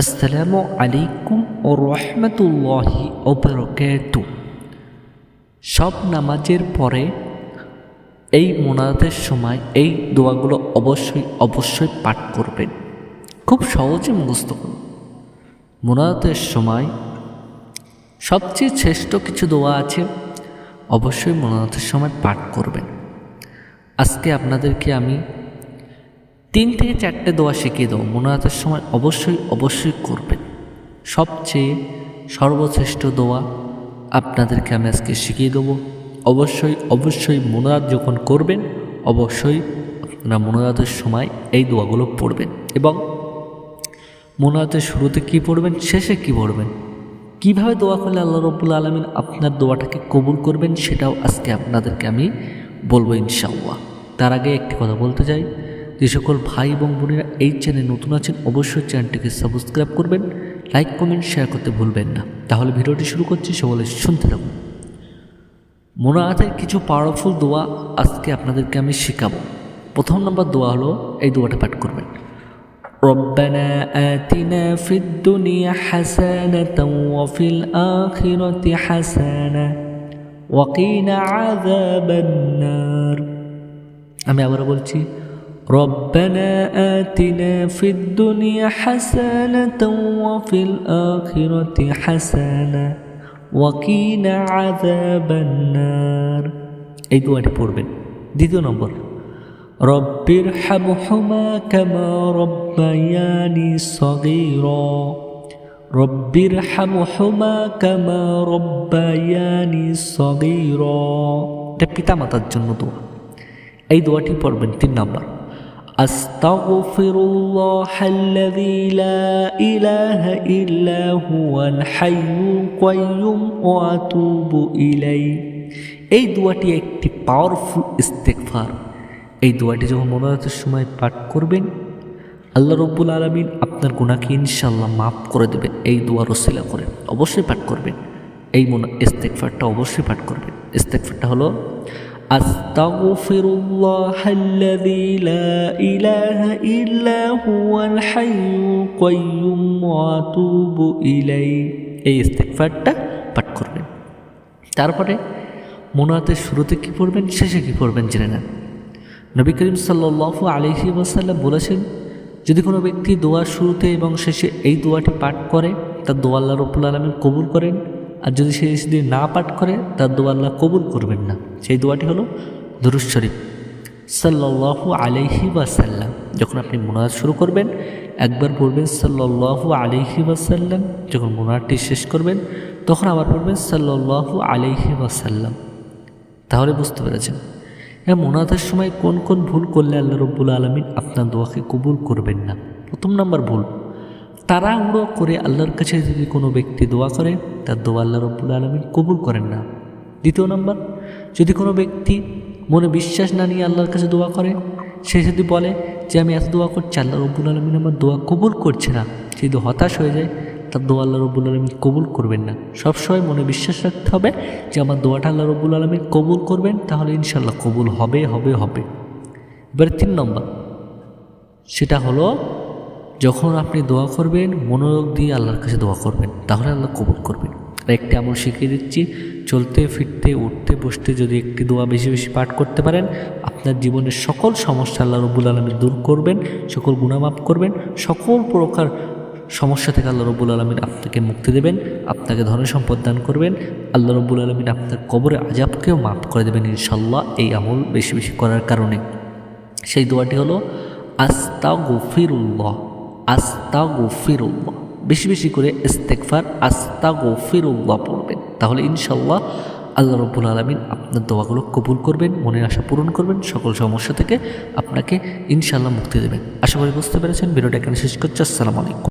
আসসালামু আলাইকুম ও রহমতুল্লাহি ওবরকাত সব নামাজের পরে এই মোনাজাতের সময় এই দোয়াগুলো অবশ্যই অবশ্যই পাঠ করবেন। খুব সহজে মুখস্থ করুন। মোনাজাতের সময় সবচেয়ে শ্রেষ্ঠ কিছু দোয়া আছে, অবশ্যই মোনাজাতের সময় পাঠ করবেন। আজকে আপনাদেরকে আমি তিন থেকে চারটে দোয়া শিখিয়ে দেবো। মোনাজাতের সময় অবশ্যই অবশ্যই করবেন। সবচেয়ে সর্বশ্রেষ্ঠ দোয়া আপনাদেরকে আমি আজকে শিখিয়ে দেবো। অবশ্যই অবশ্যই মোনাজাত যখন করবেন, অবশ্যই আপনারা মোনাজাতের সময় এই দোয়াগুলো পড়বেন এবং মোনাজাতের শুরুতে কি পড়বেন, শেষে কি পড়বেন? কীভাবে দোয়া করলে আল্লাহ রব্বুল আলমিন আপনার দোয়াটাকে কবুল করবেন, সেটাও আজকে আপনাদেরকে আমি বলব ইনশাআল্লাহ। তার আগে একটি কথা বলতে চাই। যে সকল ভাই এবং বোনেরা এই চ্যানেল নতুন আছেন অবশ্যই চ্যানেলটিকে সাবস্ক্রাইব করবেন লাইক কমেন্ট শেয়ার করতে ভুলবেন না তাহলে ভিডিওটি শুরু করছি সকলে শুনতে থাকুন মোনাজাতের কিছু পাওয়ারফুল দোয়া আজকে আপনাদেরকে আমি শেখাবো প্রথম নম্বর দোয়া হলো এই দোয়াটা পাঠ করবেন ربنا آتنا في الدنيا حسنة وفي الآخرة حسنة وقنا عذاب النار আমি আবার বলছি ربنا آتنا في الدنيا حسنة وفي الآخرة حسنة وقنا عذاب النار এই দোয়াটি পড়বেন দ্বিতীয় নম্বর رب ارحمهما كما ربياني صغيرا رب ارحمهما كما ربياني صغيرا এটা পিতা মাতার জন্য দোয়া এই দোয়াটি পড়বেন তিন নম্বর أستغفر الله الذي لا إله إلا هو الحي القيوم وأتوب إليه এই দোয়াটি একটি পাওয়ারফুল ইস্তেকফার এই দোয়াটি যখন মনোরাতের সময় পাঠ করবেন আল্লাহ রব্বুল আলমিন আপনার গুণাকে ইনশাল্লাহ মাফ করে দেবেন এই দোয়া রসিলা করে অবশ্যই পাঠ করবেন এই মনে ইস্তেকফারটা অবশ্যই পাঠ করবেন ইস্তেকফারটা হলো أستغفر الله الذي لا إله إلا هو الحي القيوم وأتوب إليه এই ইস্তেকফারটা পাঠ করবেন তারপরে মোনাতের শুরুতে কী পড়বেন শেষে কী পড়বেন জেনে নেন নবী করিম সাল্লাহ আলহি ওয়াসাল্লাম বলেছেন যদি কোনো ব্যক্তি দোয়ার শুরুতে এবং শেষে এই দোয়াটি পাঠ করে তার দোয়া আল্লাহ রব্বুল আলমী কবুল করেন আর যদি সে যদি না পাঠ করে, তার দোয়া আল্লাহ কবুল করবেন না। সেই দোয়াটি হলো দুরুজ শরীফ। সাল্লাহ আলহি ওয়াসাল্লাম, যখন আপনি মোনাজ শুরু করবেন, একবার পড়বেন সাল্লাহ আলহি ওয়াসাল্লাম, যখন মোনাজটি শেষ করবেন, তখন আবার পড়বেন সাল্লাহ আলহি ওয়াসাল্লাম। তাহলে বুঝতে পেরেছেন। হ্যাঁ মোনাজাতের সময় কোন কোন ভুল করলে আল্লাহ রব্বুল আলমিন আপনার দোয়াকে কবুল করবেন না? প্রথম নাম্বার ভুল তাড়াহুড়ো করে আল্লাহর কাছে যদি কোনো ব্যক্তি দোয়া করে, তার দোয়া আল্লাহ রব্বুল আলমিন কবুল করেন না। দ্বিতীয় নম্বর, যদি কোনো ব্যক্তি মনে বিশ্বাস না নিয়ে আল্লাহর কাছে দোয়া করে, সে যদি বলে যে আমি এত দোয়া করছি, আল্লাহ রব্বুল আলমিন আমার দোয়া কবুল করছে না, সে যদি হতাশ হয়ে যায়, তার দোয়া আল্লাহ রব্বুল আলমিন কবুল করবেন না। সবসময় মনে বিশ্বাস রাখতে হবে যে আমার দোয়াটা আল্লাহ রব্বুল আলমিন কবুল করবেন, তাহলে ইনশাল্লাহ কবুল হবে হবে হবে। এবারে তিন নম্বর, সেটা হলো যখন আপনি দোয়া করবেন, মনোযোগ দিয়ে আল্লাহর কাছে দোয়া করবেন, তাহলে আল্লাহ কবুল করবেন। আর একটি আমল শিখিয়ে দিচ্ছি, চলতে, ফিরতে, উঠতে, বসতে যদি একটি দোয়া বেশি বেশি পাঠ করতে পারেন, আপনার জীবনের সকল সমস্যা আল্লাহ রব্বুল আলমী দূর করবেন, সকল গুণামাপ করবেন, সকল প্রকার সমস্যা থেকে আল্লাহ রব্বুল আলমিন আপনাকে মুক্তি দেবেন, আপনাকে ধন সম্পদ দান করবেন, আল্লাহ রব্বুল আলমিন আপনার কবরে আজাবকেও মাফ করে দেবেন ইনশাল্লাহ এই আমল বেশি বেশি করার কারণে। সেই দোয়াটি হলো আস্তা গফিরুল্লাহ আস্তা গফিরুল্লাহ বেশি বেশি করে ইস্তেকফার আস্তা গফিরুল্লাহ পড়বেন। তাহলে ইনশাল্লাহ আল্লাহ রব্বুল আলমিন আপনার দোয়াগুলো কবুল করবেন, মনের আশা পূরণ করবেন, সকল সমস্যা থেকে আপনাকে ইনশাল্লাহ মুক্তি দেবেন। আশা করি বুঝতে পেরেছেন, ভিডিওটা এখানে শেষ করছি, আসসালামু আলাইকুম।